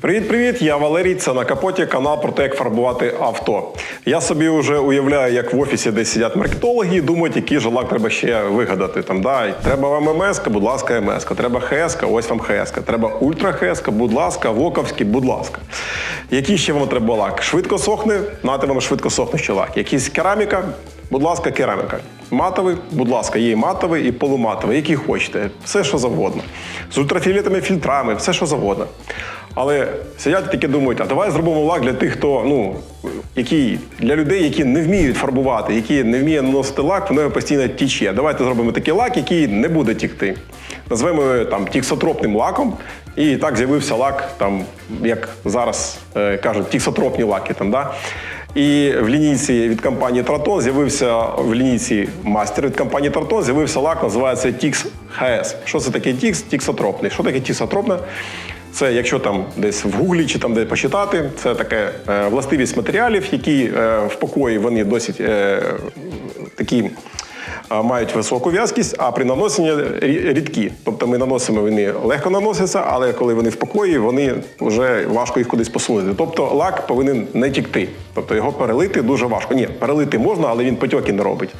Привіт-привіт! Я Валерій. Це на капоті канал про те, як фарбувати авто. Я собі вже уявляю, як в офісі, де сидять маркетологи, і думають, який же лак треба ще вигадати. Там да, треба вам МС, будь ласка, МС. Треба ХС, ось вам ХС. Треба ультра ХС, будь ласка, Воковський, будь ласка. Який ще вам треба лак? Швидко сохне, нате вам швидко сохнущий лак. Якийсь кераміка, будь ласка, кераміка. Матовий, будь ласка, є матовий, і полуматовий, який хочете, все що завгодно. З ультрафіолетовими фільтрами, все що завгодно. Але сидять такі думають, а давай зробимо лак для тих, хто ну які для людей, які не вміють фарбувати, які не вміють наносити лак, воно постійно тіче. Давайте зробимо такий лак, який не буде тікти. Назвемо його там тіксотропним лаком. І так з'явився лак, там, як зараз е, кажуть, тіксотропні лаки. Там, да? І в лінійці від компанії Тратон з'явився в лінійці Мастер від компанії Тратон з'явився лак, називається Tix HS. Що це таке Tix? Тіксотропний. Що таке тіксотропне? Це якщо там десь в гуглі чи там де почитати, це таке е, властивість матеріалів, які е, в покої вони досить е, такі. Мають високу в'язкість, а при наносенні рідкі. Тобто ми наносимо, вони легко наносяться, але коли вони в покої, вони вже важко їх кудись посунути. Тобто лак повинен не тікти. Тобто його перелити дуже важко. Ні, перелити можна, але він потьоки не робить.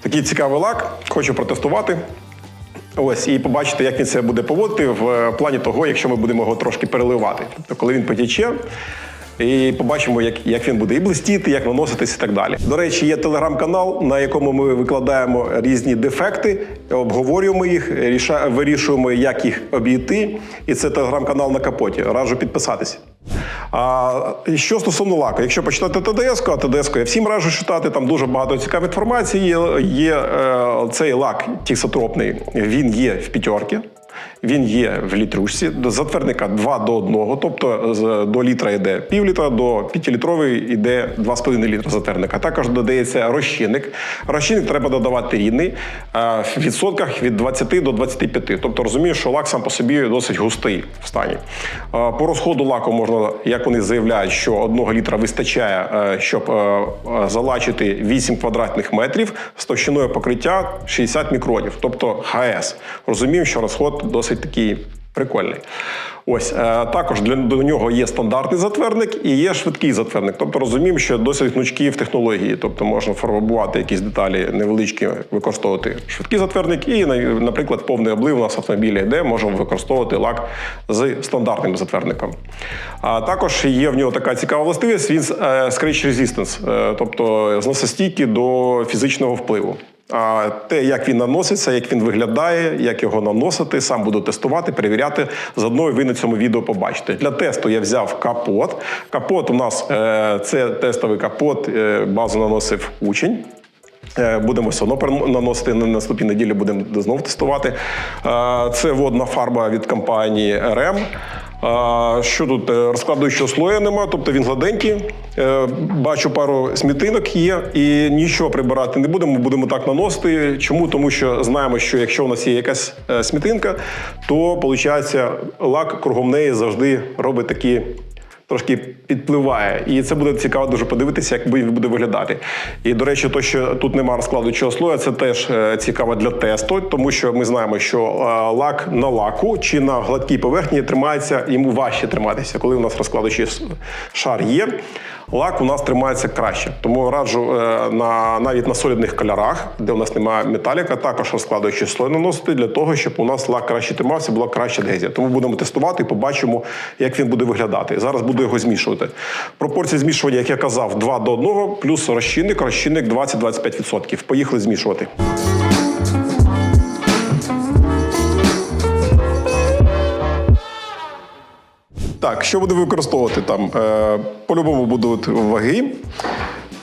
Такий цікавий лак, хочу протестувати. Ось і побачити, як він себе буде поводити в е, плані того, якщо ми будемо його трошки переливати. Тобто, коли він потіче, і побачимо, як, як він буде і блистіти, як наноситись і так далі. До речі, є телеграм-канал, на якому ми викладаємо різні дефекти, обговорюємо їх, вирішуємо, як їх обійти. І це телеграм-канал на капоті. Раджу підписатися. А що стосовно лаку, якщо почитати ТДС, а ТДС я всім раджу читати, там дуже багато цікавої інформації. Є, є е, цей лак тіксотропний, він є в п'ятерки. Він є в літрушці, до затвердника 2 до 1, тобто до літра йде пів літра, до 5-літрової йде 2,5 літра затвердника. Також додається розчинник. Розчинник треба додавати рідний е, в відсотках від 20 до 25. Тобто розумію, що лак сам по собі досить густий в стані. Е, По розходу лаку можна, як вони заявляють, що 1 літра вистачає, е, щоб залачити 8 квадратних метрів з товщиною покриття 60 мікронів, тобто ХС. Розумію, що розход досить такий прикольний. Ось е, також для до нього є стандартний затвердник і є швидкий затвердник. Тобто розуміємо, що досить гнучкі в технології. Тобто можна фарбувати якісь деталі невеличкі, використовувати швидкий затвердник, і, наприклад, повний облив у нас автомобілі йде, можемо використовувати лак з стандартним затвердником. А також є в нього така цікава властивість, він е, scratch resistance, е, тобто зносостійкий до фізичного впливу. А те, як він наноситься, як він виглядає, як його наносити, сам буду тестувати, перевіряти. Заодно ви на цьому відео побачите. Для тесту я взяв капот. Капот у нас е, це тестовий капот, е, базу наносив учень. Е, Будемо все одно наносити на наступній неділі, будемо знову тестувати. Це водна фарба від компанії РМ. Е, Що тут Е, розкладуючого слоя нема, тобто він гладенький. Е, Бачу пару смітинок є, і нічого прибирати не будемо. Будемо так наносити. Чому? Тому що знаємо, що якщо у нас є якась е, смітинка, то виходить, лак кругом неї завжди робить такі трошки підпливає. І це буде цікаво дуже подивитися, як він буде виглядати. І, до речі, то, що тут немає розкладуючого слоя, це теж е, цікаво для тесту, тому що ми знаємо, що е, лак на лаку чи на гладкій поверхні тримається, йому важче триматися. Коли у нас розкладуючий шар є, лак у нас тримається краще. Тому раджу е, на, навіть на солідних кольорах, де у нас немає металіка, також розкладуючий слой наносити для того, щоб у нас лак краще тримався, була краща адгезія. Тому будемо тестувати і побачимо, як він буде виглядати. Зараз буду його змішувати. Пропорції змішування, як я казав, 2 до 1, плюс розчинник, розчинник 20-25%. Поїхали змішувати. Так, що буду використовувати там? Е, по-любому будуть ваги.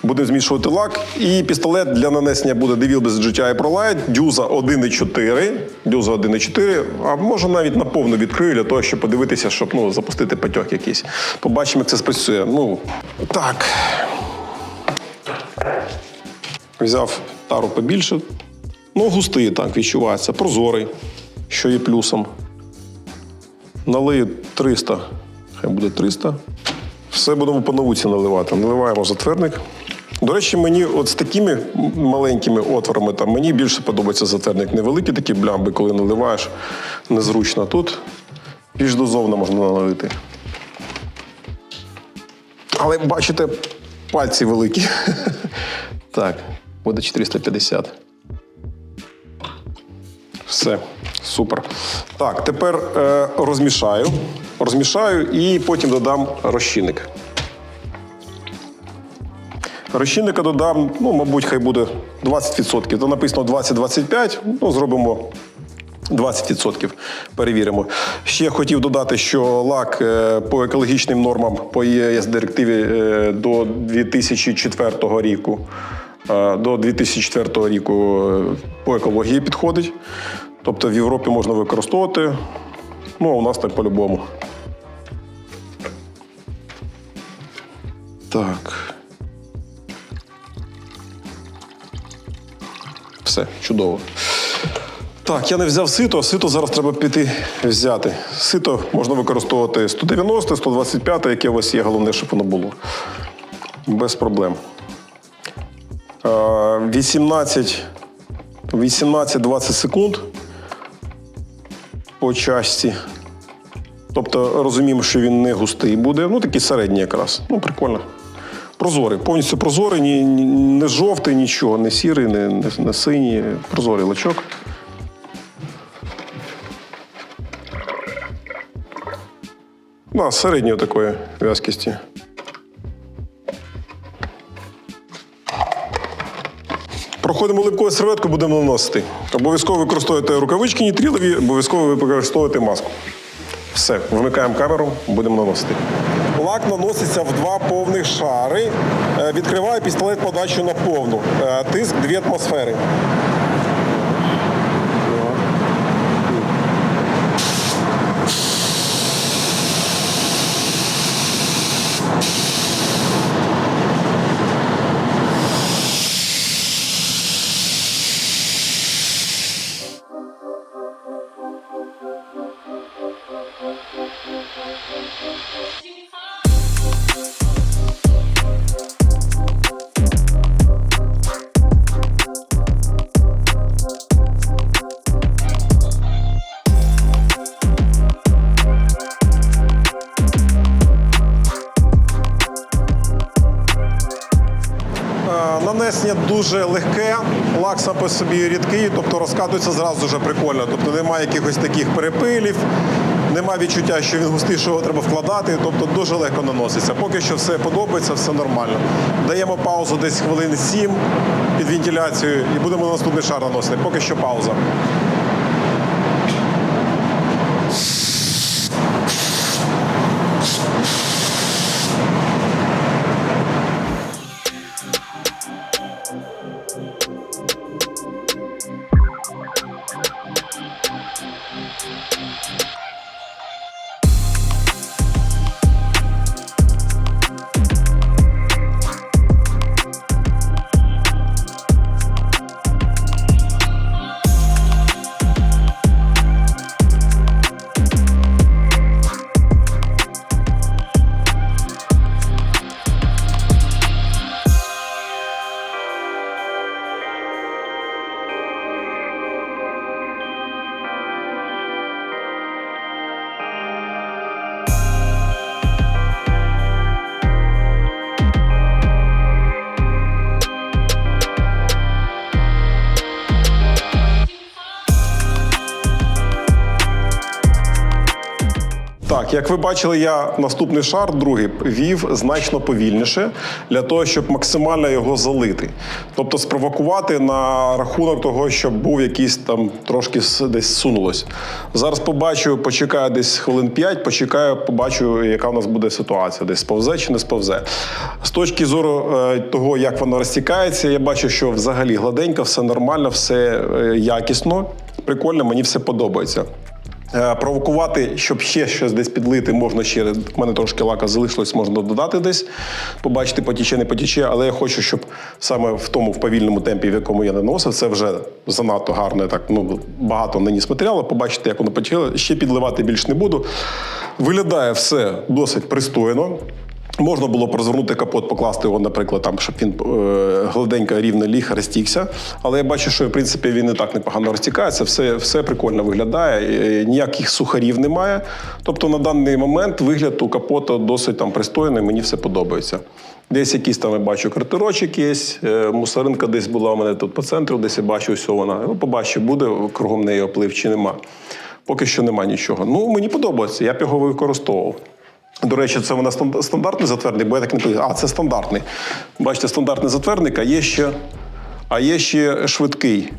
Будемо змішувати лак. І пістолет для нанесення буде DeVil без GTI ProLight, дюза 1,4. Дюза 1,4, а може навіть наповну відкрию для того, щоб подивитися, щоб ну, запустити потік якийсь. Побачимо, як це спрацює. Ну, так. Взяв тару побільше. Ну, густий так відчувається, прозорий, що є плюсом. Налию 300, хай буде 300. Все будемо по науці наливати. Наливаємо затвердник. До речі, мені от з такими маленькими отворами там мені більше подобається затвердник. Невеликі такі блямби, коли наливаєш незручно. Тут більш дозовно можна налити. Але бачите, пальці великі. Так, буде 450. Все, супер. Так, тепер е, розмішаю. Розмішаю і потім додам розчинник. Розчинника додам, ну, мабуть, хай буде 20%. То написано 20-25, ну, зробимо 20%. Перевіримо. Ще хотів додати, що лак е, по екологічним нормам по ЄС директиві е, до 2004 року. е, До 2004 року по екології підходить. Тобто в Європі можна використовувати. Ну, а у нас так по-любому. Так. Все, чудово. Так, я не взяв сито, сито зараз треба піти взяти. Сито можна використовувати 190, 125, яке у вас є, головне, щоб воно було. Без проблем. Е, 18 18-20 секунд по чашці. Тобто розуміємо, що він не густий буде. Ну, такий середній якраз. Ну, прикольно. Прозорий, повністю прозорий, ні, ні- не жовтий, нічого, не сірий, не, не, не синій. Прозорий лачок. Да, середньої такої в'язкості. Проходимо липкою серветку, будемо наносити. Обов'язково використовуйте рукавички нітрілові, обов'язково використовуйте маску. Все, вмикаємо камеру, будемо наносити. Лак наноситься в два повних шари. Е, Відкриваю пістолет подачу на повну. Е, Тиск 2 атмосфери. Дуже легке, лак сам по собі рідкий, тобто розкатується зразу дуже прикольно. Тобто немає якихось таких перепилів, немає відчуття, що він густий, що його треба вкладати. Тобто дуже легко наноситься. Поки що все подобається, все нормально. Даємо паузу десь хвилин 7 під вентиляцією і будемо на наступний шар наносити. Поки що пауза. Так, як ви бачили, я наступний шар, другий, вів значно повільніше для того, щоб максимально його залити. Тобто спровокувати на рахунок того, щоб був якийсь там трошки десь сунулось. Зараз побачу, почекаю десь хвилин 5, почекаю, побачу, яка у нас буде ситуація, десь сповзе чи не сповзе. З точки зору е, того, як воно розтікається, я бачу, що взагалі гладенько, все нормально, все е, якісно, прикольно, мені все подобається. Е, Провокувати, щоб ще щось десь підлити, можна ще. У мене трошки лака залишилось, можна додати десь, побачити, потіче, не потіче. Але я хочу, щоб саме в тому в повільному темпі, в якому я наносив, це вже занадто гарно. Я Так ну багато наніс матеріалу. побачити, як воно потіче. Ще підливати більш не буду. Виглядає все досить пристойно. Можна було б розвернути капот, покласти його, наприклад, там, щоб він е, гладенько рівно ліг, розтікся. Але я бачу, що в принципі він і так непогано розтікається, все, все прикольно виглядає, е, ніяких сухарів немає. Тобто на даний момент вигляд у капота досить там пристойний, мені все подобається. Десь якийсь там я бачу картерочок є, е, мусоринка десь була у мене тут по центру, десь я бачу, ось вона. Ну, побачу, буде кругом неї оплив чи нема. Поки що нема нічого. Ну, мені подобається, я б його використовував. До речі, це вона стандартний затвердник, бо я так не подивився. А, це стандартний. Бачите, стандартний затвердник, а є ще, а є ще швидкий.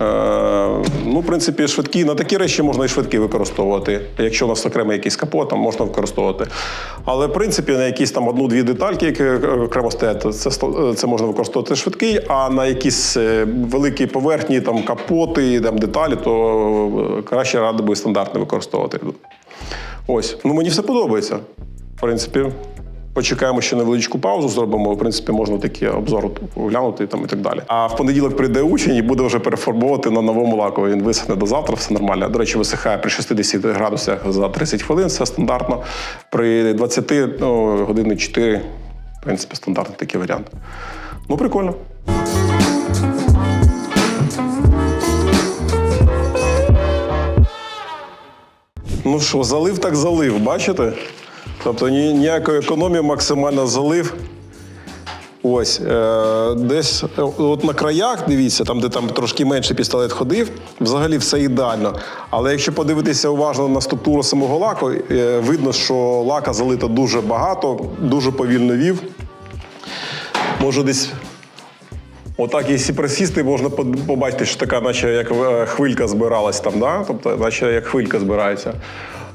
Е, ну, в принципі, швидкі на такі речі можна і швидкі використовувати. Якщо у нас окремо якийсь капот, там можна використовувати. Але в принципі на якісь там одну-дві детальки, які окремо стоять, це, це можна використовувати швидкий, а на якісь е, великі поверхні, там капоти, там деталі, то е, краще радий би стандартний використовувати. Ось, ну мені все подобається. В принципі, почекаємо ще невеличку паузу, зробимо. В принципі, можна такі обзори глянути там і так далі. А в понеділок прийде учень і буде вже перефарбовувати на новому лаку. Він висохне до завтра, все нормально. До речі, висихає при 60 градусах за 30 хвилин, все стандартно. При 20 ну, години 4, в принципі, стандартний такий варіант. Ну, прикольно. Ну що, залив так залив, бачите? Тобто ні- ніякої економії, максимально залив. Ось, е, десь е, от на краях, дивіться, там, де там трошки менше пістолет ходив, взагалі все ідеально. Але якщо подивитися уважно на структуру самого лаку, е, видно, що лака залито дуже багато, дуже повільно вів. Може десь Отак, якщо присісти, можна побачити, що така, наче як е, хвилька збиралась там, да? тобто, наче як хвилька збирається.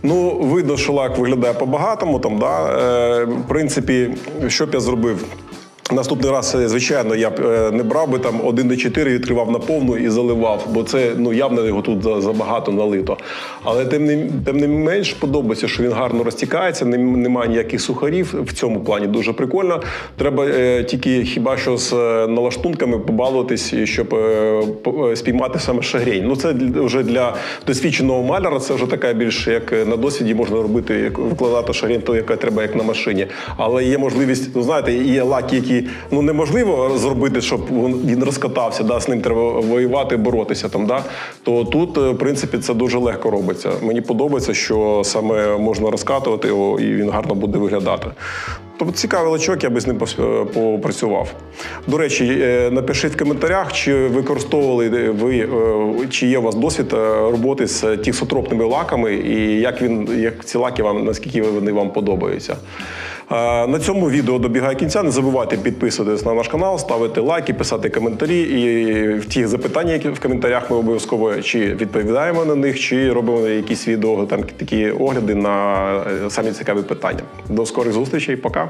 Ну, видно, що лак виглядає по-багатому. Там, да? е, в принципі, що б я зробив? Наступний раз, е, звичайно, я б е, не брав би там 1,4, відкривав на повну і заливав, бо це ну, явно його тут забагато налито. Але тим не, тим не менш подобається, що він гарно розтікається, немає ніяких сухарів. В цьому плані дуже прикольно. Треба е, тільки хіба що з е, налаштунками побалуватись, щоб е, спіймати саме шагрень. Ну це вже для досвідченого маляра, це вже така більш як на досвіді можна робити, як викладати шагрень, то яка треба як на машині. Але є можливість, ну знаєте, є лаки, які ну неможливо зробити, щоб він- розкатався, да, з ним треба воювати, боротися там. Да? То тут, е, в принципі, це дуже легко робиться. Мені подобається, що саме можна розкатувати його і він гарно буде виглядати. Тобто цікавий лачок, я би з ним попрацював. До речі, е, напишіть в коментарях, чи використовували ви, е, чи є у вас досвід е, роботи з тіксотропними лаками, і як він, як ці лаки вам, наскільки вони вам подобаються. На цьому відео добігає кінця. Не забувайте підписуватись на наш канал, ставити лайки, писати коментарі. І в ті запитання, які в коментарях ми обов'язково чи відповідаємо на них, чи робимо якісь відео, там такі огляди на е, самі цікаві питання. До скорих зустрічей, пока.